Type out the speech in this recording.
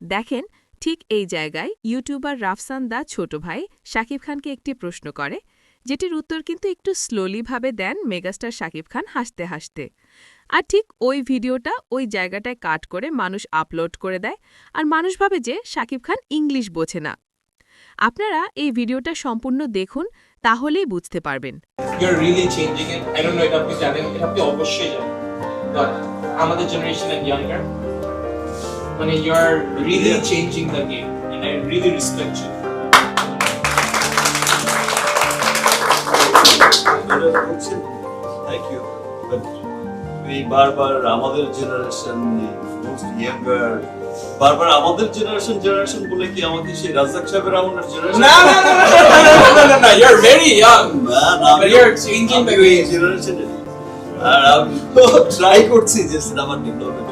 দেখেন, ঠিক এই জায়গায় ইউটিউবার রাফসান দা ছোট ভাই শাকিব খানকে একটি প্রশ্ন করে, যেটির উত্তর কিন্তু একটু স্লোলিভাবে দেন মেগাস্টার শাকিব খান হাসতে হাসতে। আর ঠিক ওই ভিডিওটা ওই জায়গাটায় কাট করে মানুষ আপলোড করে দেয় আর মানুষ ভাবে যে শাকিব খান ইংলিশ বোঝে না। আপনারা এই ভিডিওটা সম্পূর্ণ দেখুন, তাহলেই বুঝতে পারবেন। আমাদের মানে you are really changing the game and I really respect you thank you এই বারবার আমাদের জেনারেশন মোস্ট ইয়াঙ্গার বারবার আমাদের জেনারেশন জেনারেশন বলে কি আমাকে সেই রাজাক সাহেবের আমাদের জেনারেশন না না না না না না you are very young But you're changing the game. Generation আর আমি ট্রাই করছি যে সিনেমা ডেভেলপমেন্ট